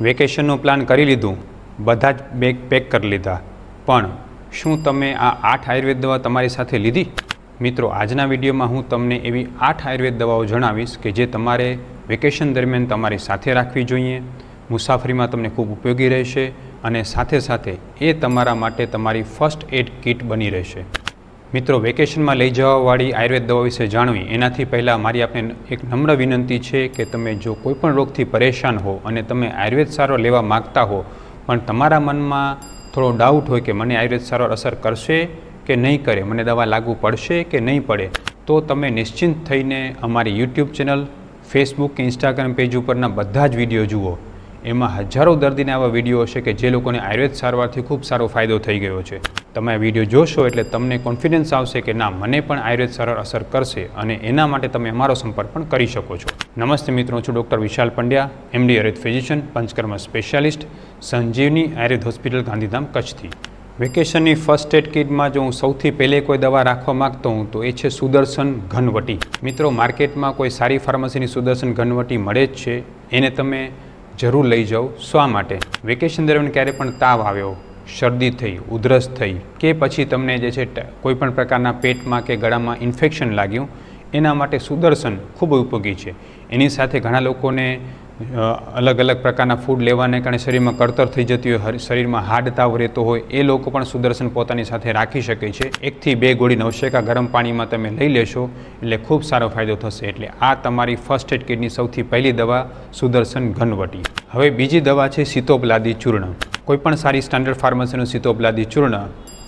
વેકેશનનું plan કરી લીધું, બધા જ બેગ પેક કરી લીધા. પણ શું તમે આ આઠ આયુર્વેદ દવા તમારી સાથે લીધી? મિત્રો, આજના વિડીયોમાં હું તમને એવી આઠ આયુર્વેદ દવાઓ જણાવીશ કે જે તમારે વેકેશન દરમિયાન તમારી સાથે રાખવી જોઈએ, મુસાફરીમાં તમને ખૂબ ઉપયોગી રહેશે અને સાથે સાથે એ તમારા માટે તમારી ફર્સ્ટ એડ કિટ બની રહેશે. મિત્રો, વેકેશનમાં લઈ જવાવાળી આયુર્વેદ દવા વિશે જાણવી. એનાથી પહેલાં મારી આપને એક નમ્ર વિનંતી છે કે તમે જો કોઈપણ રોગથી પરેશાન હો અને તમે આયુર્વેદ સારો લેવા માગતા હો, પણ તમારા મનમાં થોડો ડાઉટ હોય કે મને આયુર્વેદ સારવાર અસર કરશે કે નહીં કરે, મને દવા લાગુ પડશે કે નહીં પડે, તો તમે નિશ્ચિંત થઈને અમારી યુટ્યુબ ચેનલ ફેસબુક કે ઇન્સ્ટાગ્રામ પેજ ઉપરના બધા જ વીડિયો જુઓ. એમાં હજારો દર્દીને આવા વીડિયો હશે કે જે લોકોને આયુર્વેદ સારવારથી ખૂબ સારો ફાયદો થઈ ગયો છે. તમે આ વીડિયો જોશો એટલે તમને કોન્ફિડન્સ આવશે કે ના, મને પણ આયુર્વેદ સારવાર અસર કરશે અને એના માટે તમે અમારો સંપર્ક પણ કરી શકો છો. નમસ્તે મિત્રો છું doctor Vishal Pandya MD Ayurveda physician Panchakarma specialist Sanjivani Ayurveda hospital Gandhidham, કચ્છથી. વેકેશનની ફર્સ્ટ એડ કિટમાં જો હું સૌથી પહેલે કોઈ દવા રાખવા માગતો હું, તો એ છે સુદર્શન ઘનવટી. મિત્રો, માર્કેટમાં કોઈ સારી ફાર્મસીની સુદર્શન ઘનવટી મળે જ છે. એને તમે જરૂર લઈ જાઓ શા માટે? વેકેશન દરમિયાન ક્યારે પણ તાવ આવ્યો, શરદી થઈ, ઉધરસ થઈ કે પછી તમને જે છે કોઈપણ પ્રકારના પેટમાં કે ગળામાં ઇન્ફેક્શન લાગ્યું, એના માટે સુદર્શન ખૂબ ઉપયોગી છે. એની સાથે ઘણા લોકોને અલગ અલગ પ્રકારના ફૂડ લેવાને કારણે શરીરમાં કળતર થઈ જતી હોય શરીરમાં હાડ તાવ રહેતો હોય, એ લોકો પણ સુદર્શન પોતાની સાથે રાખી શકે છે. એકથી બે ગોળી નવશેકા ગરમ પાણીમાં તમે લઈ લેશો, એટલે ખૂબ સારો ફાયદો થશે. એટલે આ તમારી ફર્સ્ટ એડ કિટની સૌથી પહેલી દવા સુદર્શન ઘનવટી. હવે બીજી દવા છે સીતોપલાદી ચૂર્ણ. કોઈપણ સારી સ્ટાન્ડર્ડ ફાર્મસીનું સીતોપલાદી ચૂર્ણ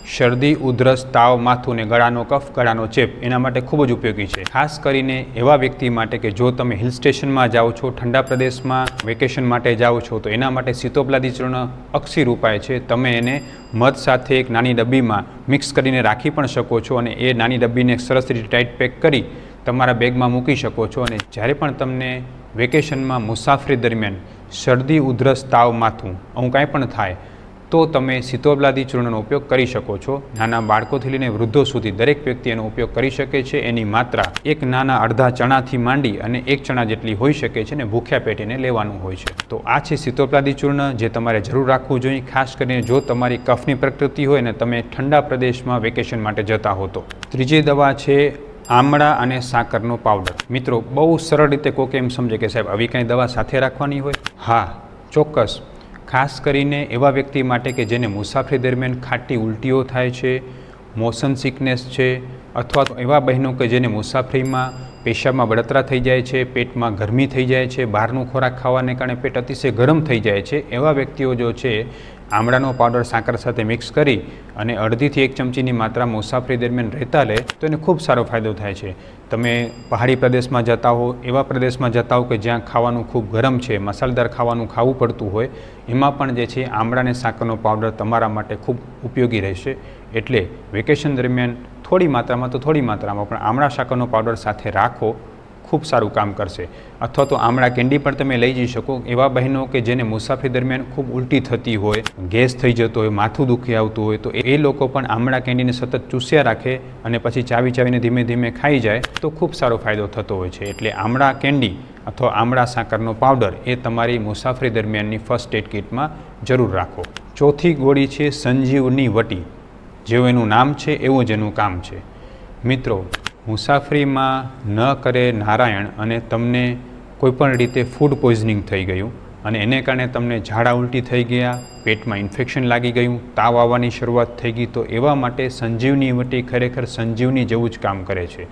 શરદી, ઉધરસ, તાવ, માથું ને ગળાનો કફ, ગળાનો ચેપ એના માટે ખૂબ જ ઉપયોગી છે. ખાસ કરીને એવા વ્યક્તિ માટે કે જો તમે હિલ સ્ટેશનમાં જાઓ છો, ઠંડા પ્રદેશમાં વેકેશન માટે જાઓ છો, તો એના માટે સીતોપલાદી ચૂર્ણ અક્ષીર ઉપાય છે. તમે એને મધ સાથે એક નાની ડબ્બીમાં મિક્સ કરીને રાખી પણ શકો છો અને એ નાની ડબ્બીને સરસ રીતે ટાઈટ પેક કરી તમારા બેગમાં મૂકી શકો છો અને જ્યારે પણ તમને વેકેશનમાં મુસાફરી દરમિયાન શરદી, ઉધરસ, તાવ, માથું, આવું કાંઈ પણ થાય તો તમે સિતોબલાદી ચૂર્ણનો ઉપયોગ કરી શકો છો. નાના બાળકોથી લઈને વૃદ્ધો સુધી દરેક વ્યક્તિ એનો ઉપયોગ કરી શકે છે. એની માત્રા એક નાના અડધા ચણાથી માંડી અને એક ચણા જેટલી હોઈ શકે છે ને ભૂખ્યા પેટીને લેવાનું હોય છે. તો આ છે સિતોપલાદી ચૂર્ણ જે તમારે જરૂર રાખવું જોઈએ, ખાસ કરીને જો તમારી કફની પ્રકૃતિ હોય ને તમે ઠંડા પ્રદેશમાં વેકેશન માટે જતા હો તો. ત્રીજી દવા છે આમળા અને સાકરનો પાવડર. મિત્રો, બહુ સરળ રીતે કોકે એમ સમજે કે સાહેબ, આવી કાંઈ દવા સાથે રાખવાની હોય? હા, ચોક્કસ. ખાસ કરીને એવા વ્યક્તિ માટે કે જેને મુસાફરી દરમિયાન ખાટી ઉલટીઓ થાય છે મોશન સિકનેસ છે, અથવા તો એવા બહેનો કે જેને મુસાફરીમાં પેશાબમાં બળતરા થઈ જાય છે, પેટમાં ગરમી થઈ જાય છે, બહારનું ખોરાક ખાવાને કારણે પેટ અતિશય ગરમ થઈ જાય છે, એવા વ્યક્તિઓ જો છે આમળાનો પાવડર સાકર સાથે મિક્સ કરી અને અડધીથી એક ચમચીની માત્રા મુસાફરી દરમિયાન રહેતા લે તો એને ખૂબ સારો ફાયદો થાય છે. તમે પહાડી પ્રદેશમાં જતા હો, એવા પ્રદેશમાં જતા હો કે જ્યાં ખાવાનું ખૂબ ગરમ છે, મસાલેદાર ખાવાનું ખાવું પડતું હોય, એમાં પણ જે છે આમળાને સાકરનો પાવડર તમારા માટે ખૂબ ઉપયોગી રહેશે. એટલે વેકેશન દરમિયાન થોડી માત્રામાં તો થોડી માત્રામાં, પણ આમળા સાકરનો પાવડર સાથે રાખો. ખૂબ સારું કામ કરશે. અથવા તો આમળા કેન્ડી પણ તમે લઈ જઈ શકો. એવા બહેનો કે જેને મુસાફરી દરમિયાન ખૂબ ઉલટી થતી હોય, ગેસ થઈ જતો હોય, માથું દુખી આવતું હોય, તો એ લોકો પણ આમળા કેન્ડીને સતત ચૂસ્યા રાખે અને પછી ચાવી ચાવીને ધીમે ધીમે ખાઈ જાય, તો ખૂબ સારો ફાયદો થતો હોય છે. એટલે આમળા કેન્ડી અથવા આમળા સાકરનો પાવડર એ તમારી મુસાફરી દરમિયાનની ફર્સ્ટ એડ કિટમાં જરૂર રાખો. ચોથી ગોળી છે સંજીવની વટી. જેવું એનું નામ છે, એવું જ એનું કામ છે. મિત્રો મુસાફરીમાં ન કરે નારાયણ અને તમને કોઈપણ રીતે ફૂડ પોઈઝનિંગ થઈ ગયું અને એને કારણે તમને ઝાડા ઉલટી થઈ ગયા, પેટમાં ઇન્ફેક્શન લાગી ગયું, તાવ આવવાની શરૂઆત થઈ ગઈ, તો એવા માટે સંજીવની વટી ખરેખર સંજીવની જેવું જ કામ કરે છે.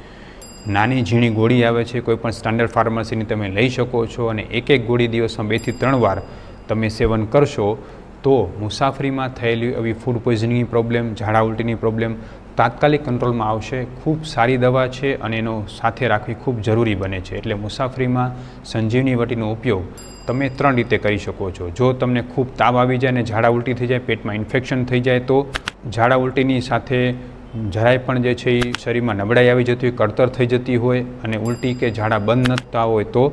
નાની ઝીણી ગોળી આવે છે કોઈપણ સ્ટાન્ડર્ડ ફાર્મસીની તમે લઈ શકો છો અને એક એક ગોળી દિવસમાં બેથી ત્રણ વાર તમે સેવન કરશો, તો મુસાફરીમાં થયેલી એવી ફૂડ પોઈઝનિંગની પ્રોબ્લેમ ઝાડા ઉલટીની પ્રોબ્લેમ તાત્કાલિક કંટ્રોલમાં આવશે, ખૂબ સારી દવા છે અને એનો સાથે રાખવી ખૂબ જરૂરી બને છે. એટલે મુસાફરીમાં સંજીવની વટીનો ઉપયોગ તમે ત્રણ રીતે કરી શકો છો. જો તમને ખૂબ તાવ આવી જાય અને ઝાડા ઉલટી થઈ જાય, પેટમાં ઇન્ફેક્શન થઈ જાય, તો ઝાડા ઉલટીની સાથે જરાય પણ જે છે એ શરીરમાં નબળાઈ આવી જતી હોય કળતર થઈ જતી હોય અને ઉલટી કે ઝાડા બંધ ન હોય તો.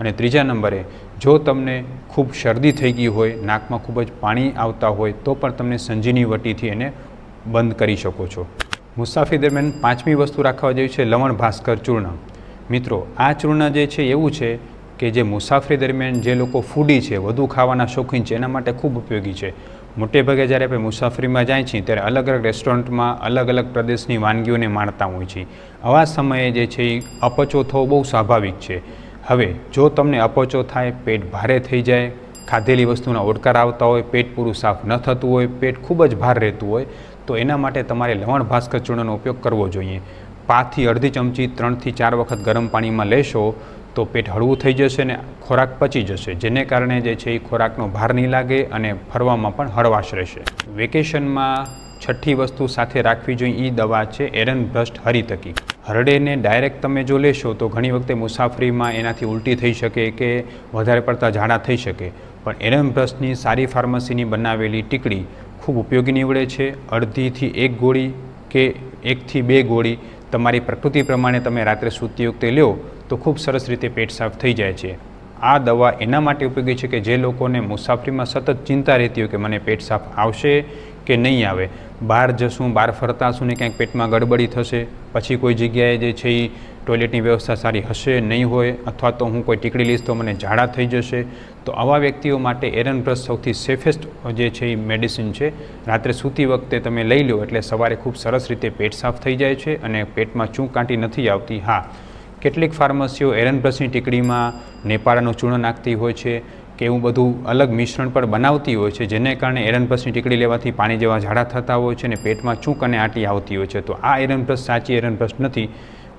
અને ત્રીજા નંબરે, જો તમને ખૂબ શરદી થઈ ગઈ હોય, નાકમાં ખૂબ જ પાણી આવતા હોય, તો પણ તમને સંજીની વટીથી એને બંધ કરી શકો છો. મુસાફરી દરમિયાન પાંચમી વસ્તુ રાખવા જેવી છે લવણ ભાસ્કર ચૂર્ણ. મિત્રો, આ ચૂર્ણ જે છે એવું છે કે જે મુસાફરી દરમિયાન જે લોકો ફૂડી છે, વધુ ખાવાના શોખીન છે, એના માટે ખૂબ ઉપયોગી છે. મોટે ભાગે જ્યારે આપણે મુસાફરીમાં જાય છીએ ત્યારે અલગ અલગ રેસ્ટોરન્ટમાં અલગ અલગ પ્રદેશની વાનગીઓને માણતા હોય છીએ. આવા સમયે જે છે એ અપચો થવો બહુ સ્વાભાવિક છે. હવે, જો તમને અપચો થાય, પેટ ભારે થઈ જાય, ખાધેલી વસ્તુના ઓડકાર આવતા હોય, પેટ પૂરું સાફ ન થતું હોય, પેટ ખૂબ જ ભાર રહેતું હોય તો એના માટે તમારે લવણ ભાસ્કર ચૂર્ણનો ઉપયોગ કરવો જોઈએ. પાંચથી અડધી ચમચી ત્રણથી ચાર વખત ગરમ પાણીમાં લેશો તો પેટ હળવું થઈ જશે ને ખોરાક પચી જશે. જેને કારણે જે છે એ ખોરાકનો ભાર નહીં લાગે અને ફરવામાં પણ હળવાશ રહેશે. વેકેશનમાં છઠ્ઠી વસ્તુ સાથે રાખવી જોઈએ એ દવા છે એરન બ્રસ્ટ હરિતકી. હરડેને ડાયરેક્ટ તમે જો લેશો તો ઘણી વખતે મુસાફરીમાં એનાથી ઉલટી થઈ શકે કે વધારે પડતા ઝાડા થઈ શકે. પણ એરન બ્રસ્ટની સારી ફાર્મસીની બનાવેલી ટીકડી ખૂબ ઉપયોગી નીવડે છે. અડધીથી એક ગોળી કે એકથી બે ગોળી તમારી પ્રકૃતિ પ્રમાણે તમે રાત્રે સૂતી વખતે લ્યો તો ખૂબ સરસ રીતે પેટ સાફ થઈ જાય છે. આ દવા એના માટે ઉપયોગી છે કે જે લોકોને મુસાફરીમાં સતત ચિંતા રહેતી હોય કે મને પેટ સાફ આવશે કે નહીં આવે? બહાર જશું, બહાર ફરતા હશું ને ક્યાંક પેટમાં ગડબડી થશે, પછી કોઈ જગ્યાએ જે છે એ ટોયલેટની વ્યવસ્થા સારી હશે નહીં હોય, અથવા તો હું કોઈ ટીકડી લઈશ તો મને ઝાડા થઈ જશે, તો આવા વ્યક્તિઓ માટે એરન બ્રશ સૌથી સેફેસ્ટ જે છે એ મેડિસિન છે. રાત્રે સૂતી વખતે તમે લઈ લો, એટલે સવારે ખૂબ સરસ રીતે પેટ સાફ થઈ જાય છે અને પેટમાં ચૂંક કાંટી નથી આવતી. હા, કેટલીક ફાર્મસીઓ એરન બ્રશની ટીકડીમાં નેપાળાનું ચૂર્ણ નાખતી હોય છે કે એવું બધું અલગ મિશ્રણ પણ બનાવતી હોય છે, જેને કારણે એરન બ્રશની ટીકડી લેવાથી પાણી જેવા ઝાડા થતા હોય છે અને પેટમાં ચૂંક અને આટી આવતી હોય છે. તો આ એરન બ્રશ સાચી એરન બ્રશ નથી.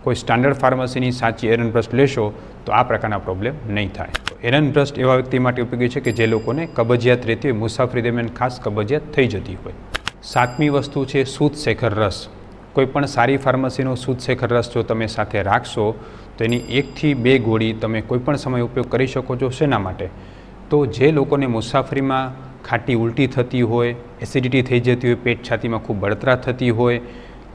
કોઈ સ્ટાન્ડર્ડ ફાર્મસીની સાચી એરન બ્રશ લેશો, તો આ પ્રકારના પ્રોબ્લેમ નહીં થાય. એરન બ્રસ્ટ એવા વ્યક્તિ માટે ઉપયોગી છે કે જે લોકોને કબજિયાત રહેતી હોય મુસાફરી દરમિયાન ખાસ કબજિયાત થઈ જતી હોય. સાતમી વસ્તુ છે શેખર રસ. કોઈ પણ સારી ફાર્મસીનો શેખર રસ જો તમે સાથે રાખશો, તો એની એકથી બે ગોળી તમે કોઈપણ સમય ઉપયોગ કરી શકો છો. શેના માટે? તો જે લોકોને મુસાફરીમાં ખાટી ઉલટી થતી હોય એસિડિટી થઈ જતી હોય, પેટ છાતીમાં ખૂબ બળતરા થતી હોય,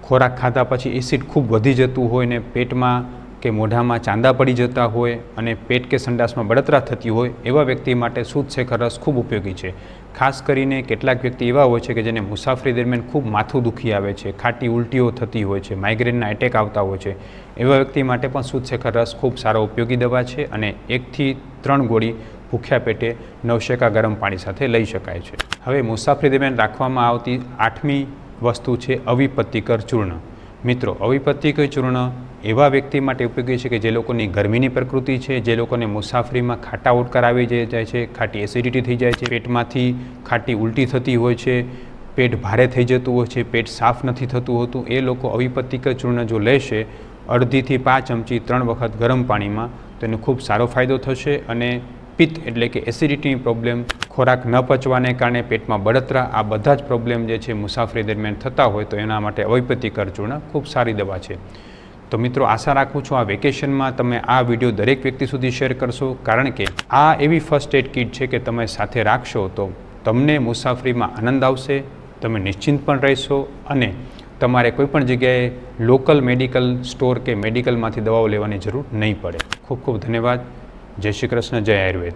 ખોરાક ખાધા પછી એસિડ ખૂબ વધી જતું હોય ને પેટમાં કે મોઢામાં ચાંદા પડી જતા હોય અને પેટ કે સંડાસમાં બળતરા થતી હોય, એવા વ્યક્તિ માટે શેખર રસ ખૂબ ઉપયોગી છે. ખાસ કરીને કેટલાક વ્યક્તિ એવા હોય છે કે જેને મુસાફરી દરમિયાન ખૂબ માથું દુખી આવે છે, ખાટી ઉલટીઓ થતી હોય છે માઇગ્રેનના એટેક આવતા હોય છે, એવા વ્યક્તિ માટે પણ શેખર રસ ખૂબ સારો ઉપયોગી દવા છે અને એકથી ત્રણ ગોળી ભૂખ્યા પેટે નવશેકા ગરમ પાણી સાથે લઈ શકાય છે. હવે મુસાફરી દરમિયાન રાખવામાં આવતી આઠમી વસ્તુ છે અવિપત્તિકર ચૂર્ણ. મિત્રો, અવિપત્તિકર ચૂર્ણ એવા વ્યક્તિ માટે ઉપયોગી છે કે જે લોકોની ગરમીની પ્રકૃતિ છે, જે લોકોને મુસાફરીમાં ખાટા ઉડકાર આવી જાય છે, ખાટી એસિડિટી થઈ જાય છે, પેટમાંથી ખાટી ઉલટી થતી હોય છે, પેટ ભારે થઈ જતું હોય છે, પેટ સાફ નથી થતું હોતું, એ લોકો અવિપત્તિકર ચૂર્ણ જો લેશે, અડધીથી પાંચ ચમચી ત્રણ વખત ગરમ પાણીમાં તેનો ખૂબ સારો ફાયદો થશે અને પિત્ત એટલે કે એસિડિટીની પ્રોબ્લેમ ખોરાક ન પચવાને કારણે પેટમાં બળતરા, આ બધા જ પ્રોબ્લેમ જે છે મુસાફરી દરમિયાન થતા હોય તો એના માટે અવિપતિકર ચૂર્ણ ખૂબ સારી દવા છે. તો મિત્રો આશા રાખું છું આ વેકેશનમાં તમે આ વીડિયો દરેક વ્યક્તિ સુધી શેર કરશો, કારણ કે આ એવી ફર્સ્ટ એડ કિટ છે કે તમે સાથે રાખશો તો તમને મુસાફરીમાં આનંદ આવશે, તમે નિશ્ચિંત પણ રહેશો અને તમારે કોઈપણ જગ્યાએ લોકલ મેડિકલ સ્ટોર કે મેડિકલમાંથી દવાઓ લેવાની જરૂર નહીં પડે. ખૂબ ખૂબ ધન્યવાદ. જય શ્રી કૃષ્ણ જય આયુર્વેદ.